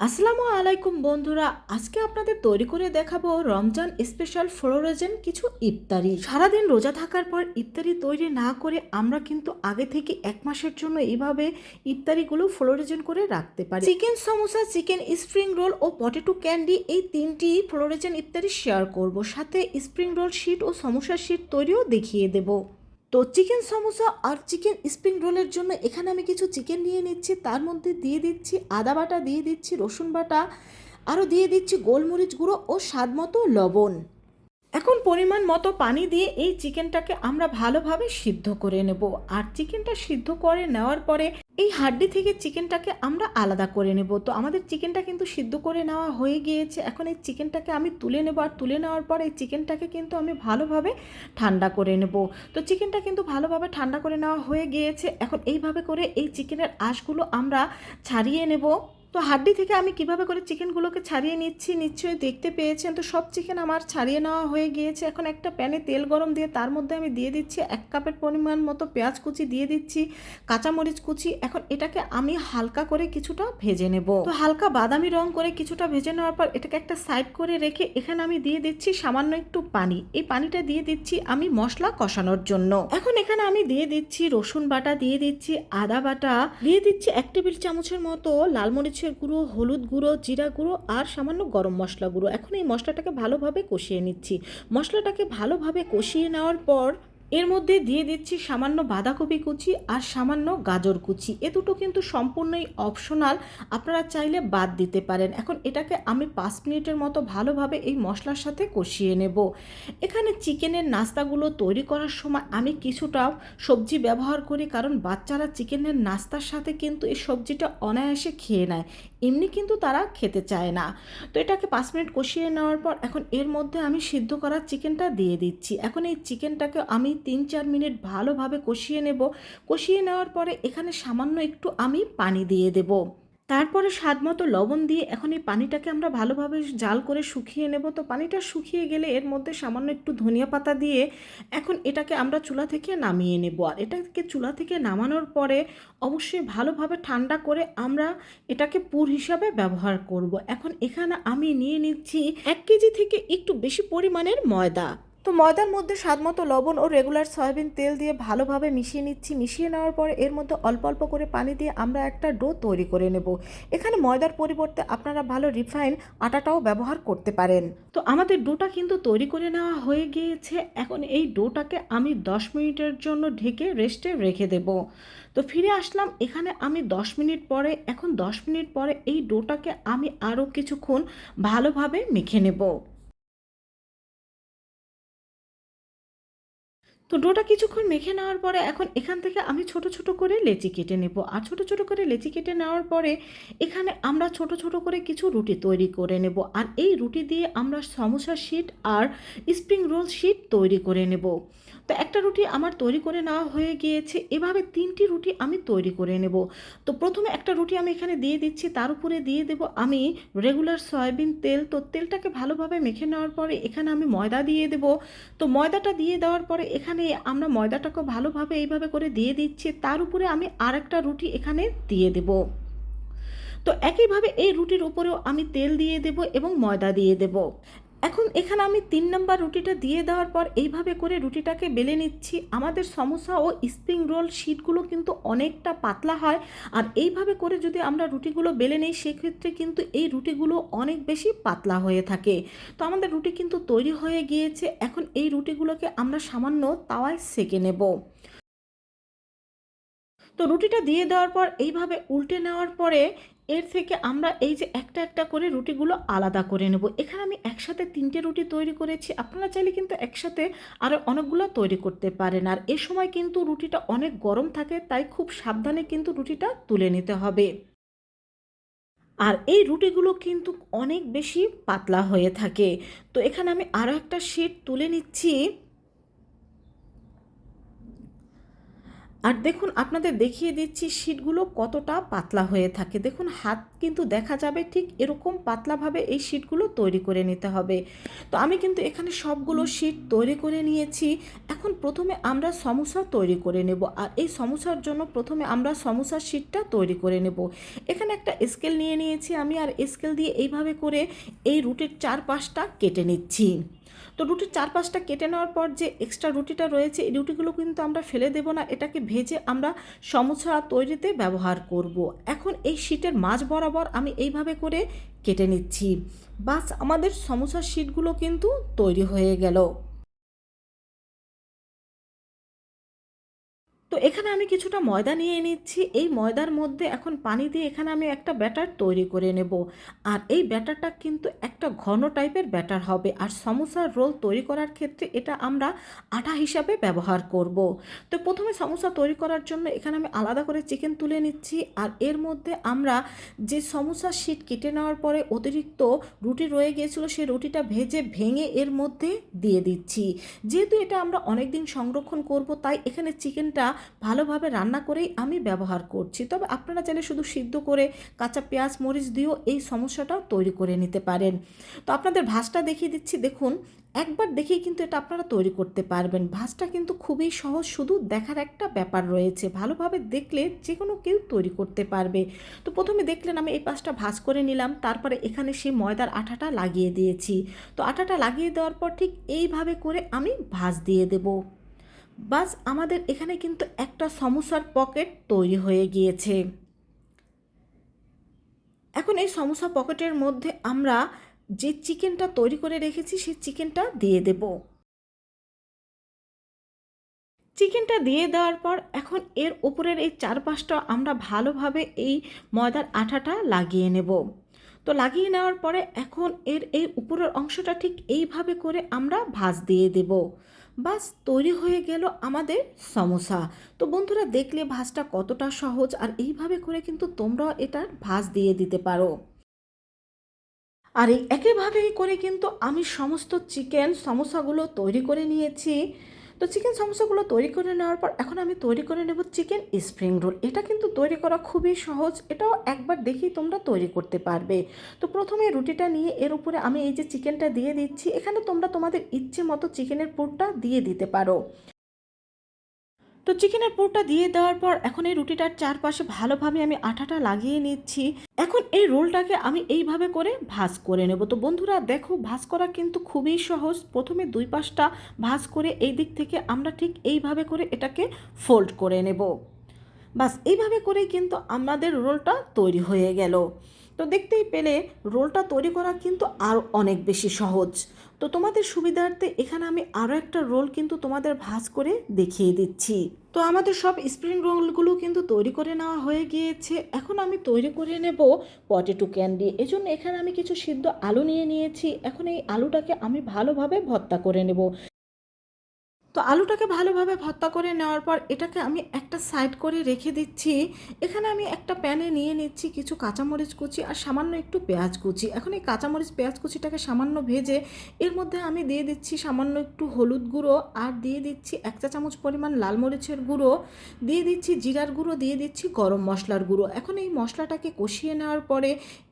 আসসালামু আলাইকুম বন্ধুরা, আজকে আপনাদের তৈরি করে দেখাবো রমজান স্পেশাল ফ্লোরোজেন কিছু ইফতারি। সারাদিন রোজা থাকার পর ইফতারি তৈরি না করে আমরা কিন্তু আগে থেকে এক মাসের জন্য এভাবে ইফতারিগুলো ফ্লোরোজেন করে রাখতে পারি। Chicken samosa, chicken spring roll ও পটেটো ক্যান্ডি এই তিনটি ফ্লোরোজেন ইফতারি শেয়ার করব। সাথে স্প্রিং রোল শিট ও সমোসা শিট তৈরিও দেখিয়ে দেবো। তো চিকেন সমোসা আর চিকেন স্প্রিং রোলের জন্য এখানে আমি কিছু চিকেন নিয়ে নিচ্ছি। তার মধ্যে দিয়ে দিচ্ছি আদা বাটা, দিয়ে দিচ্ছি রসুন বাটা, আরও দিয়ে দিচ্ছি গোলমরিচ গুঁড়ো ও স্বাদ মতো লবণ। এখন পরিমাণ মতো পানি দিয়ে এই চিকেনটাকে আমরা ভালোভাবে সিদ্ধ করে নেব। আর চিকেনটা সিদ্ধ করে নেওয়ার পরে এই হাড্ডি থেকে চিকেনটাকে আমরা আলাদা করে নেব। তো আমাদের চিকেনটা কিন্তু সিদ্ধ করে নেওয়া হয়ে গিয়েছে। এখন এই চিকেনটাকে আমি তুলে নেব। আর তুলে নেওয়ার পর এই চিকেনটাকে কিন্তু আমি ভালোভাবে ঠান্ডা করে নেব। তো চিকেনটা কিন্তু ভালোভাবে ঠান্ডা করে নেওয়া হয়ে গিয়েছে। এখন এইভাবে করে এই চিকেনের আঁশগুলো আমরা ছাড়িয়ে নেব। তো হাড্ডি থেকে আমি কীভাবে করে চিকেনগুলোকে ছাড়িয়ে নিচ্ছি নিশ্চয়ই দেখতে পেয়েছেন। তো সব চিকেন আমার ছাড়িয়ে নেওয়া হয়ে গিয়েছে। এখন একটা প্যানে তেল গরম দিয়ে তার মধ্যে আমি দিয়ে দিচ্ছি এক কাপের পরিমাণ মতো পেঁয়াজ কুচি দিয়ে দিচ্ছি, কাঁচামরিচ কুচি। এখন এটাকে আমি হালকা করে কিছুটা ভেজে নেব। তো হালকা বাদামি রং করে কিছুটা ভেজে নেওয়ার পর এটাকে একটা সাইড করে রেখে এখানে আমি দিয়ে দিচ্ছি সামান্য একটু পানি। এই পানিটা দিয়ে দিচ্ছি আমি মশলা কষানোর জন্য। এখন এখানে আমি দিয়ে দিচ্ছি রসুন বাটা, দিয়ে দিচ্ছি আদা বাটা, দিয়ে দিচ্ছি এক টেবিল চামচের মতো লাল মরিচের গুঁড়ো, হলুদ গুঁড়ো, জিরা গুঁড়ো আর সামান্য গরম মশলা গুঁড়ো। এখন এই মশলাটাকে ভালোভাবে কষিয়ে নিচ্ছি। মশলাটাকে ভালোভাবে কষিয়ে নেওয়ার পর এর মধ্যে দিয়ে দিচ্ছি সামান্য বাঁধাকপি কুচি আর সামান্য গাজর কুচি। এ দুটো কিন্তু সম্পূর্ণই অপশনাল আপনারা চাইলে বাদ দিতে পারেন। এখন এটাকে আমি পাঁচ মিনিটের মতো ভালোভাবে এই মশলার সাথে কষিয়ে নেব। এখানে চিকেনের নাস্তাগুলো তৈরি করার সময় আমি কিছুটা সবজি ব্যবহার করি, কারণ বাচ্চারা চিকেনের নাস্তার সাথে কিন্তু এই সবজিটা অনায়াসে খেয়ে নেয়। এমনি কিন্তু তারা খেতে চায় না। তো এটাকে পাঁচ মিনিট কষিয়ে নেওয়ার পর এখন এর মধ্যে আমি সিদ্ধ করা চিকেনটা দিয়ে দিচ্ছি। এখন এই চিকেনটাকে আমি তিন চার মিনিট ভালোভাবে কষিয়ে নেব। কষিয়ে নেওয়ার পরে এখানে সামান্য একটু আমি পানি দিয়ে দেব। তারপরে স্বাদ মতো লবণ দিয়ে এখন এই পানিটাকে আমরা ভালোভাবে জাল করে শুকিয়ে নেব। তো পানিটা শুকিয়ে গেলে এর মধ্যে সামান্য একটু ধনিয়া পাতা দিয়ে এখন এটাকে আমরা চুলা থেকে নামিয়ে নেব। আর এটাকে চুলা থেকে নামানোর পরে অবশ্যই ভালোভাবে ঠান্ডা করে আমরা এটাকে পুর হিসাবে ব্যবহার করব। এখন এখানে আমি নিয়ে নিচ্ছি এক কেজি থেকে একটু বেশি পরিমাণের ময়দা। তো ময়দার মধ্যে স্বাদ মতো লবণ ও রেগুলার সয়াবিন তেল দিয়ে ভালোভাবে মিশিয়ে নিচ্ছি। মিশিয়ে নেওয়ার পরে এর মধ্যে অল্প অল্প করে পানি দিয়ে আমরা একটা ডো তৈরি করে নেব। এখানে ময়দার পরিবর্তে আপনারা ভালো রিফাইন আটাটাও ব্যবহার করতে পারেন। তো আমাদের ডোটা কিন্তু তৈরি করে নেওয়া হয়ে গিয়েছে। এখন এই ডোটাকে আমি দশ মিনিটের জন্য ঢেকে রেস্টে রেখে দেব। তো ফিরে আসলাম। এখানে আমি দশ মিনিট পরে, এখন দশ মিনিট পরে এই ডোটাকে আমি আরও কিছুক্ষণ ভালোভাবে মেখে নেব। তো ডোটা কিছুক্ষণ মেখে নেওয়ার পরে এখন এখান থেকে আমি ছোট ছোট করে লেচি কেটে নেব। আর ছোট ছোট করে লেচি কেটে নেওয়ার পরে এখানে আমরা ছোট ছোট করে কিছু রুটি তৈরি করে নেব। আর এই রুটি দিয়ে আমরা সমোসা শিট আর স্প্রিং রোল শিট তৈরি করে নেব। তো একটা রুটি আমার তৈরি করে নেওয়া হয়ে গিয়েছে। এভাবে তিনটি রুটি আমি তৈরি করে নেব। তো প্রথমে একটা রুটি আমি এখানে দিয়ে দিচ্ছি, তার উপরে দিয়ে দেব আমি রেগুলার সয়াবিন তেল। তো তেলটাকে ভালোভাবে মেখে নেওয়ার পরে এখানে আমি ময়দা দিয়ে দেব। তো ময়দাটা দিয়ে দেওয়ার পরে এখানে আমরা ময়দাটাকে ভালোভাবে এইভাবে করে দিয়ে দিচ্ছি। তার উপরে আমি আর একটা রুটি এখানে দিয়ে দেব। তো একইভাবে এই রুটির উপরেও আমি তেল দিয়ে দেব এবং ময়দা দিয়ে দেব। এখন এখানে আমি তিন নম্বর রুটিটা দিয়ে দেওয়ার পর এইভাবে করে রুটিটাকে বেলে নিচ্ছি। আমাদের সমোসা ও স্প্রিং রোল শিটগুলো কিন্তু অনেকটা পাতলা হয়। আর এইভাবে করে যদি আমরা রুটিগুলো বেলে নিই, সেক্ষেত্রে কিন্তু এই রুটিগুলো অনেক বেশি পাতলা হয়ে থাকে। তো আমাদের রুটি কিন্তু তৈরি হয়ে গিয়েছে। এখন এই রুটিগুলোকে আমরা সামান্য তাওয়ায় সেকে নেব। তো রুটিটা দিয়ে দেওয়ার পর, এইভাবে উল্টে নেওয়ার পরে এর থেকে আমরা এই যে একটা একটা করে রুটিগুলো আলাদা করে নেব। এখানে আমি একসাথে তিনটে রুটি তৈরি করেছি। আপনারা চাইলে কিন্তু একসাথে আরও অনেকগুলো তৈরি করতে পারেন। আর এ সময় কিন্তু রুটিটা অনেক গরম থাকে, তাই খুব সাবধানে কিন্তু রুটিটা তুলে নিতে হবে। আর এই রুটিগুলো কিন্তু অনেক বেশি পাতলা হয়ে থাকে। তো এখানে আমি আরও একটা শিট তুলে নিচ্ছি। আর দেখুন, আপনাদের দেখিয়ে দিচ্ছি শিটগুলো কতটা পাতলা হয়ে থাকে। দেখুন, হাত কিন্তু দেখা যাবে ঠিক এরকম পাতলাভাবে এই শিটগুলো তৈরি করে নিতে হবে। তো আমি কিন্তু এখানে সবগুলো শিট তৈরি করে নিয়েছি। এখন প্রথমে আমরা সমোসা তৈরি করে নেব আর এই সমোসার জন্য প্রথমে আমরা সমোসার শিটটা তৈরি করে নেব। এখানে একটা স্কেল নিয়ে নিয়েছি আমি আর স্কেল দিয়ে এইভাবে করে এই রুটের চারপাশটা কেটে নিচ্ছি। তো রুটির চারপাশটা কেটে নেওয়ার পর যে এক্সট্রা রুটিটা রয়েছে, এই রুটিগুলো কিন্তু আমরা ফেলে দেবো না। এটাকে ভেজে আমরা সমোসা তৈরিতে ব্যবহার করব। এখন এই শীটের মাঝ বরাবর আমি এইভাবে করে কেটে নিচ্ছি। বাস আমাদের সমোসার শীটগুলো কিন্তু তৈরি হয়ে গেল। তো এখানে আমি কিছুটা ময়দা নিয়ে নিচ্ছি। এই ময়দার মধ্যে এখন পানি দিয়ে এখানে আমি একটা ব্যাটার তৈরি করে নেব। আর এই ব্যাটারটা কিন্তু একটা ঘন টাইপের ব্যাটার হবে। আর সমোসার রোল তৈরি করার ক্ষেত্রে এটা আমরা আটা হিসাবে ব্যবহার করব। তো প্রথমে সমোসা তৈরি করার জন্য এখানে আমি আলাদা করে চিকেন তুলে নিচ্ছি। আর এর মধ্যে আমরা যে সমোসা শিট কেটে নেওয়ার পরে অতিরিক্ত রুটি রয়ে গিয়েছিল, সেই রুটিটা ভেজে ভেঙে এর মধ্যে দিয়ে দিচ্ছি। যেহেতু এটা আমরা অনেক দিন সংরক্ষণ করব, তাই এখানে চিকেনটা ভালোভাবে রান্না করেই আমি ব্যবহার করছি। তবে আপনারা চাইলে শুধু সিদ্ধ করে কাঁচা পেঁয়াজ, মরিচ দিয়েও এই সমস্যাটাও তৈরি করে নিতে পারেন। তো আপনাদের ভাজটা দেখিয়ে দিচ্ছি। দেখুন, একবার দেখেই কিন্তু এটা আপনারা তৈরি করতে পারবেন। ভাজটা কিন্তু খুবই সহজ, শুধু দেখার একটা ব্যাপার রয়েছে। ভালোভাবে দেখলে যে কোনো কেউ তৈরি করতে পারবে। তো প্রথমে দেখলেন আমি এই পাশটা ভাজ করে নিলাম। তারপরে এখানে সেই ময়দার আঠাটা লাগিয়ে দিয়েছি। তো আঠাটা লাগিয়ে দেওয়ার পর ঠিক এইভাবে করে আমি ভাজ দিয়ে দেবো। বাস আমাদের এখানে কিন্তু একটা সমস্যার পকেট তৈরি হয়ে গিয়েছে। এখন এই সমস্যা পকেটের মধ্যে আমরা যে চিকেনটা তৈরি করে রেখেছি, সেই চিকেনটা দিয়ে দেব। চিকেনটা দিয়ে দেওয়ার পর এখন এর উপরের এই চারপাশটা আমরা ভালোভাবে এই ময়দার আঠাটা লাগিয়ে নেব। তো লাগিয়ে নেওয়ার পরে এখন এর এই উপরের অংশটা ঠিক এইভাবে করে আমরা ভাজ দিয়ে দেব। বাস তৈরি হয়ে গেল আমাদের সমোসা। তো বন্ধুরা, দেখলে ভাজটা কতটা সহজ আর এইভাবে করে কিন্তু তোমরাও এটার ভাজ দিয়ে দিতে পারো। আর এই একেভাবেই করে কিন্তু আমি সমস্ত চিকেন, সমোসাগুলো তৈরি করে নিয়েছি। তো চিকেন সমস্যাগুলো তৈরি করে নেওয়ার পর এখন আমি তৈরি করে নেব চিকেন স্প্রিং রোল। এটা কিন্তু তৈরি করা খুবই সহজ, এটাও একবার দেখেই তোমরা তৈরি করতে পারবে। তো প্রথমে রুটিটা নিয়ে এর উপরে আমি এই যে চিকেনটা দিয়ে দিচ্ছি, এখানে তোমরা তোমাদের ইচ্ছে মতো চিকেনের পুরটা দিয়ে দিতে পারো। তো চিকেনের পুরটা দিয়ে দেওয়ার পর এখন এই রুটিটার চারপাশে ভালোভাবে আমি আঠাটা লাগিয়ে নিচ্ছি। এখন এই রোলটাকে আমি এইভাবে করে ভাজ করে নেব। তো বন্ধুরা, দেখো, ভাজ করা কিন্তু খুবই সহজ। প্রথমে দুই পাশটা ভাজ করে এই দিক থেকে আমরা ঠিক এইভাবে করে এটাকে ফোল্ড করে নেব। বাস, এইভাবে করেই কিন্তু আমাদের রোলটা তৈরি হয়ে গেল। তো দেখতেই পেলে রোলটা তৈরি করা কিন্তু আরও অনেক বেশি সহজ। তো তোমাদের সুবিধার্থে এখানে আমি আরও একটা রোল কিন্তু তোমাদের ভাজ করে দেখিয়ে দিচ্ছি। তো আমাদের সব স্প্রিং রোলগুলো কিন্তু তৈরি করে নেওয়া হয়ে গিয়েছে। এখন আমি তৈরি করে নেব পটেটো ক্যান্ডি। এজন্য এখানে আমি কিছু সিদ্ধ আলু নিয়ে নিয়েছি। এখন এই আলুটাকে আমি ভালোভাবে ভর্তা করে নেব। তো আলুটাকে ভালোভাবে ভর্তা করে নেওয়ার পর এটাকে আমি একটা সাইড করে রেখে দিচ্ছি। এখানে আমি একটা প্যানে নিয়ে নিচ্ছি কিছু কাঁচামরিচ কুচি আর সামান্য একটু পেঁয়াজ কুচি। এখন এই কাঁচামরিচ পেঁয়াজ কুচিটাকে সামান্য ভেজে এর মধ্যে আমি দিয়ে দিচ্ছি সামান্য একটু হলুদ গুঁড়ো আর দিয়ে দিচ্ছি এক চা চামচ পরিমাণ লাল মরিচের গুঁড়ো। দিয়ে দিচ্ছি জিরার গুঁড়ো, দিয়ে দিচ্ছি গরম মশলার গুঁড়ো। এখন এই মশলাটাকে কষিয়ে নেওয়ার পরে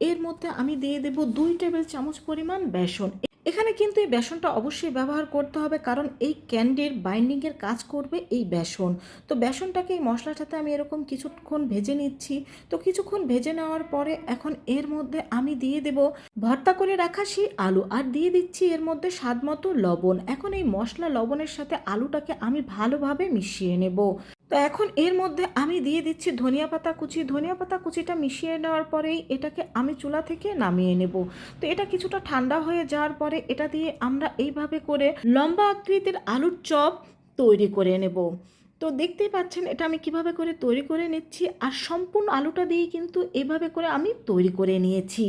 এর মধ্যে আমি দিয়ে দেব দুই টেবিল চামচ পরিমাণ বেসন। এখানে কিন্তু এই বেসনটা অবশ্যই ব্যবহার করতে হবে, কারণ এই ক্যান্ডির বাইন্ডিংয়ের কাজ করবে এই বেসন। তো বেসনটাকে এই মশলাটাতে আমি এরকম কিছুক্ষণ ভেজে নিচ্ছি। তো কিছুক্ষণ ভেজে নেওয়ার পরে এখন এর মধ্যে আমি দিয়ে দেব ভর্তা করে রাখা সেই আলু, আর দিয়ে দিচ্ছি এর মধ্যে স্বাদ মতো লবণ। এখন এই মশলা লবণের সাথে আলুটাকে আমি ভালোভাবে মিশিয়ে নেব। তো এখন এর মধ্যে আমি দিয়ে দিচ্ছি ধনিয়া পাতা কুচি। ধনিয়া পাতা কুচিটা মিশিয়ে নেওয়ার পরেই এটাকে আমি চুলা থেকে নামিয়ে নেব। তো এটা কিছুটা ঠান্ডা হয়ে যাওয়ার পরে এটা দিয়ে আমরা এইভাবে করে লম্বা আকৃতির আলুর চপ তৈরি করে নেব। তো দেখতেই পাচ্ছেন এটা আমি কীভাবে করে তৈরি করে নিচ্ছি আর সম্পূর্ণ আলুটা দিয়ে কিন্তু এভাবে করে আমি তৈরি করে নিয়েছি।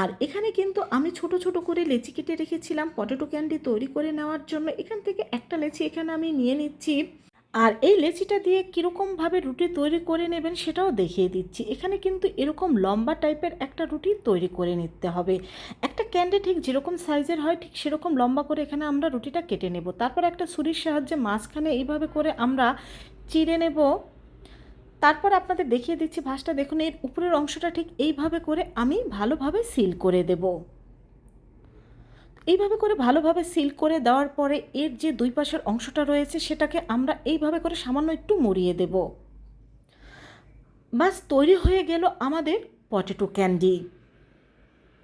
আর এখানে কিন্তু আমি ছোট ছোট করে লেচি কেটে রেখেছিলাম। পটেটো ক্যান্ডি তৈরি করে নেওয়ার জন্য এখান থেকে একটা লেচি এখানে আমি নিয়ে নিচ্ছি। আর এই লেচিটা দিয়ে কীরকমভাবে রুটি তৈরি করে নেবেন সেটাও দেখিয়ে দিচ্ছি। এখানে কিন্তু এরকম লম্বা টাইপের একটা রুটি তৈরি করে নিতে হবে। একটা ক্যান্ডি ঠিক যেরকম সাইজের হয়, ঠিক সেরকম লম্বা করে এখানে আমরা রুটিটা কেটে নেব। তারপর একটা ছুরির সাহায্যে মাঝখানে এইভাবে করে আমরা চিড়ে নেব। তারপর আপনাদের দেখিয়ে দিচ্ছি ভাঁজটা। দেখুন, এর উপরের অংশটা ঠিক এইভাবে করে আমি ভালোভাবে সিল করে দেব। এইভাবে করে ভালোভাবে সিল করে দেওয়ার পরে এর যে দুই পাশের অংশটা রয়েছে, সেটাকে আমরা এইভাবে করে সামান্য একটু মরিয়ে দেব। বাস তৈরি হয়ে গেল আমাদের পটেটো ক্যান্ডি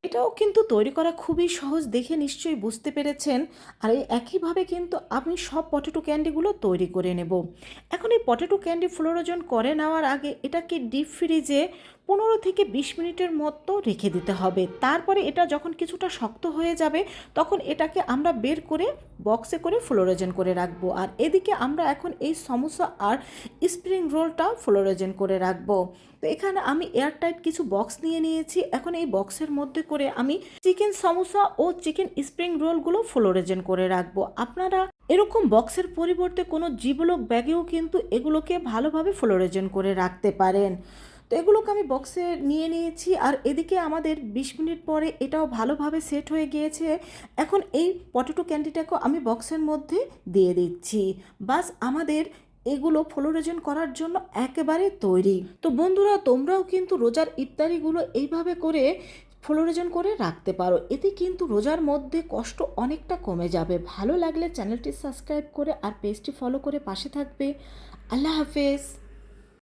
এটাও কিন্তু তৈরি করা খুবই সহজ, দেখে নিশ্চয়ই বুঝতে পেরেছেন। আর এই একইভাবে কিন্তু আমি সব পটেটো ক্যান্ডিগুলো তৈরি করে নেব। এখন এই পটেটো ক্যান্ডি ফ্লোরোজন করে নেওয়ার আগে এটাকে ডিপ ফ্রিজে পনেরো থেকে বিশ মিনিটের মতো রেখে দিতে হবে। তারপরে এটা যখন কিছুটা শক্ত হয়ে যাবে, তখন এটাকে আমরা বের করে বক্সে করে ফ্লোরোজেন করে রাখব। আর এদিকে আমরা এখন এই সমোসা আর স্প্রিং রোলটা ফ্লোরোজেন করে রাখব। তো এখানে আমি এয়ারটাইট কিছু বক্স নিয়ে নিয়েছি। এখন এই বক্সের মধ্যে করে আমি চিকেন সমোসা ও চিকেন স্প্রিং রোলগুলো ফ্লোরেজেন করে রাখব। আপনারা এরকম বক্সের পরিবর্তে কোনো জীবলক ব্যাগেও কিন্তু এগুলোকে ভালোভাবে ফ্লোরেজেন করে রাখতে পারেন। তো এগুলোকে আমি বক্সে নিয়ে নিয়েছি। আর এদিকে আমাদের বিশ মিনিট পরে এটাও ভালোভাবে সেট হয়ে গিয়েছে। এখন এই পটেটো ক্যান্ডিটাকেও আমি বক্সের মধ্যে দিয়ে দিচ্ছি। বাস আমাদের এগুলো ফ্লোরেজন করার জন্য একেবারে তৈরি। তো বন্ধুরা, তোমরাও কিন্তু রোজার ইফতারিগুলো এইভাবে করে ফ্লোরেজন করে রাখতে পারো। এতে কিন্তু রোজার মধ্যে কষ্ট অনেকটা কমে যাবে। ভালো লাগলে চ্যানেলটি সাবস্ক্রাইব করে আর পেজটি ফলো করে পাশে থাকবে। আল্লাহ হাফেজ।